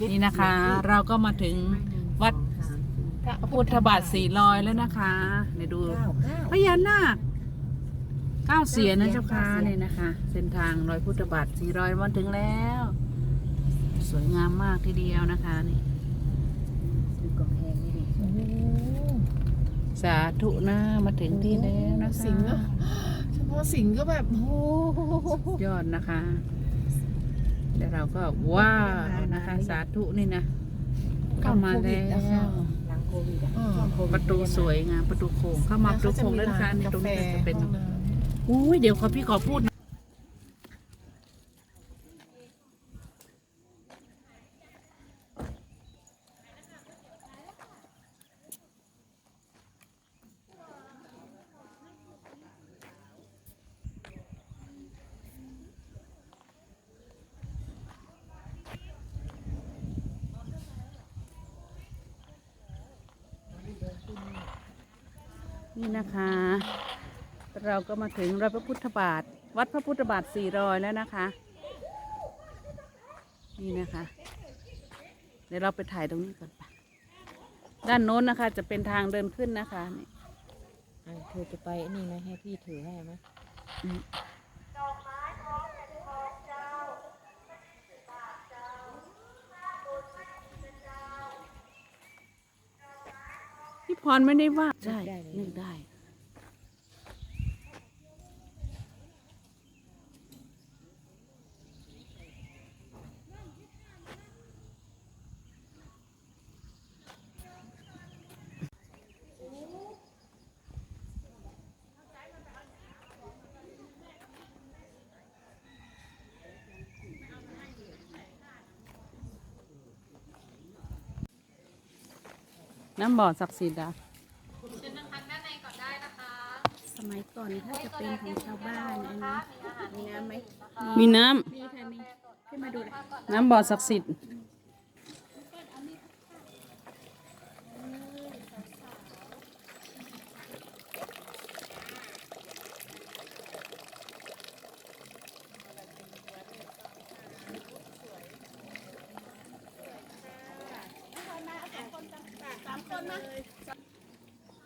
นี่นะคะ เราก็มาถึงวัดพระพุทธบาทสีลอยแล้วนะคะเดี๋ยวดูเก้าเก้าพญานาคเก้าเสียนนะเก้าเสียนเจ้าค่ะเก้าเสียนนี่นะคะ เส้นทางรอยพุทธบาทสีรอยมาถึงแล้ว สวยงามมากทีเดียวนะคะนี่ดูกำแพงนี่ดิโอ้โหสาธุนะมาถึงที่แล้วนะคะสิงห์อะเฉพาะสิงห์ก็แบบโอ้โหยอดนะคะ เดี๋ยวเราก็ว้าวนะคะสาธุนี่นะเข้ามาแล้วหลังโควิดอะอ่าช่วงโควิดประตูสวยงามประตูโค้งเข้ามาประตูโค้งแล้วนะคะในตรงนี้ก็จะเป็นห้องน้ำอุ้ยเดี๋ยวขอพี่ขอพูด นะนี่นะคะ เราก็มาถึงรอยพระพุทธบาท วัดพระพุทธบาทสี่รอยแล้วนะคะ นี่นะคะ เดี๋ยวเราไปถ่ายตรงนี้ก่อนไปด้านโน้นนะคะ จะเป็นทางเดินขึ้นนะคะนี่อะเธอจะไปนี่ไหมให้พี่ถือให้ไหม พี่พรไม่ได้ว่าใช่นึกได้ น้ำบ่อศักดิ์สิทธิ์อะสมัยก่อนถ้าจะเป็นของชาวบ้านอันนี้มีน้ำไหมมีน้มีค่ะมีขึ้นมาดูเลยำน้ำบ่อศักดิ์สิทธิ์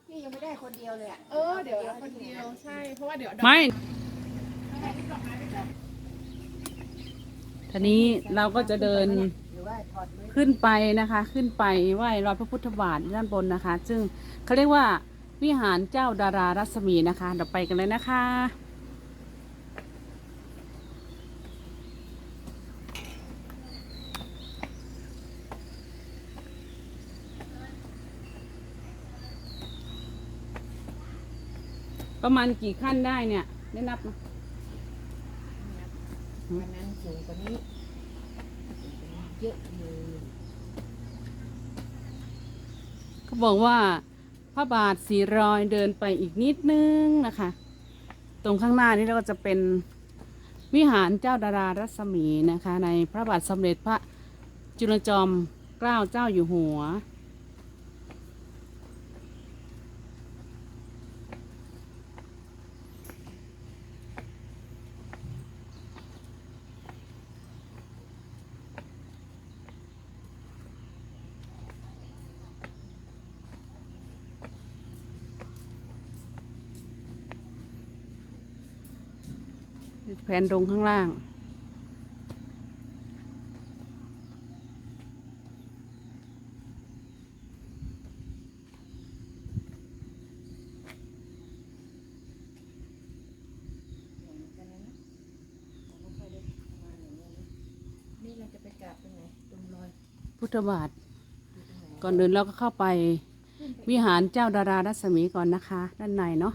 พี่ยังไม่ได้คนเดียวเลยอะ เออ เดี๋ยวเอาคนเดียว ใช่ เพราะว่าเดี๋ยวไม่ทีนี้เราก็จะเดินหรือว่าถอดมือขึ้นไปนะคะ ขึ้นไปไหว้รอยพระพุทธบาทด้านบนนะคะ ซึ่งเขาเรียกว่าวิหารเจ้าดารารัศมีนะคะ เดี๋ยวไปกันเลยนะคะ ประมาณกี่ขั้นได้เนี่ย ได้นับไหมวันนั้นสูงกว่านี้เยอะเลยเขาบอกว่าพระบาทสีรอยเดินไปอีกนิดนึงนะคะ ตรงข้างหน้านี้เราก็จะเป็นวิหารเจ้าดารารัศมีนะคะ ในพระบาทสมเด็จพระจุลจอมเกล้าเจ้าอยู่หัว แผนตรงข้างล่าง นี่เราจะไปกราบตรงไหนตรงรอยพุทธบาท ก่อนอื่นเราก็เข้าไปวิหารเจ้าดารารัศมีก่อนนะคะ ด้านในเนาะ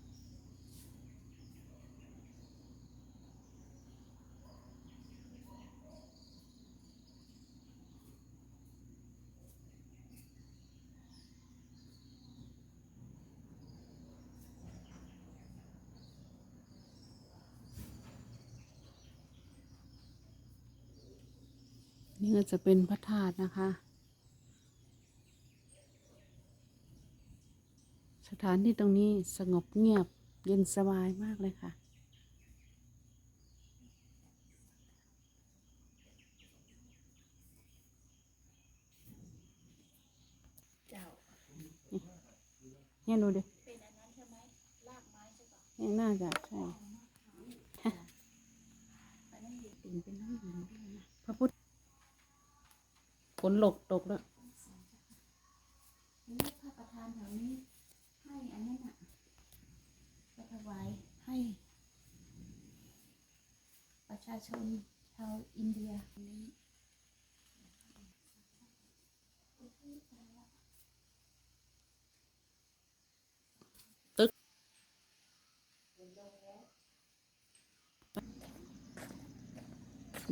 นี่ก็จะเป็นพระธาตุนะคะ สถานที่ตรงนี้สงบเงียบเย็นสบายมากเลยค่ะเจ้านี่ยดูดิเป็นอันนั้นใช่ไหมรากไม้ใช่ปะเนี่ยน่าจะใช่อันนั้นอยู่เป็นเป็นน้ำหญิงด้วยนะพระพุทธ ฝนหลกตกแล้วนี่พระประธานแถวนี้ให้อันนั้นอะไปถวายให้ ประชาชนชาวอินเดียอันนี้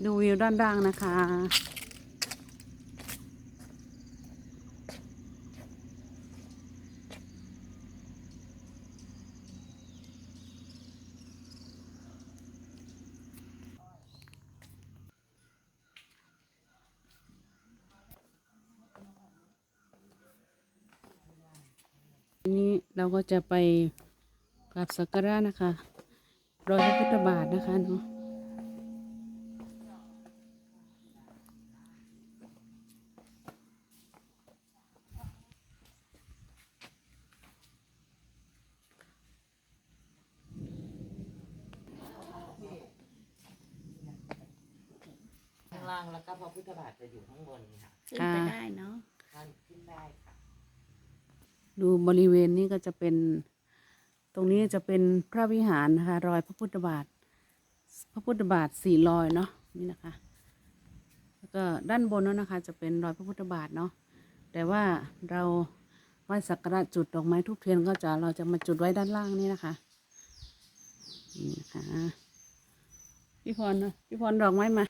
ดูวิวด้านล่างนะคะ นี้เราก็จะไปกราบสักการะนะคะรอยพระพุทธบาทนะคะเนาะข้างล่างแล้วก็พระพุทธบาทจะอยู่ข้างบนค่ะขึ้นไปได้เนาะท่านขึ้นได้ค่ะ ดูบริเวณนี้ก็จะเป็น ตรงนี้จะเป็นพระวิหารนะคะ รอยพระพุทธบาท พระพุทธบาทสี่รอยเนาะนี่นะคะ แล้วก็ด้านบนนั้นนะคะ จะเป็นรอยพระพุทธบาทเนาะแต่ว่าเราไหว้สักการะจุดดอกไม้ทุกเทียนก็จะเราจะมาจุดไว้ด้านล่างนี่นะคะนี่นะคะพี่พรนะพี่พรดอกไม้มา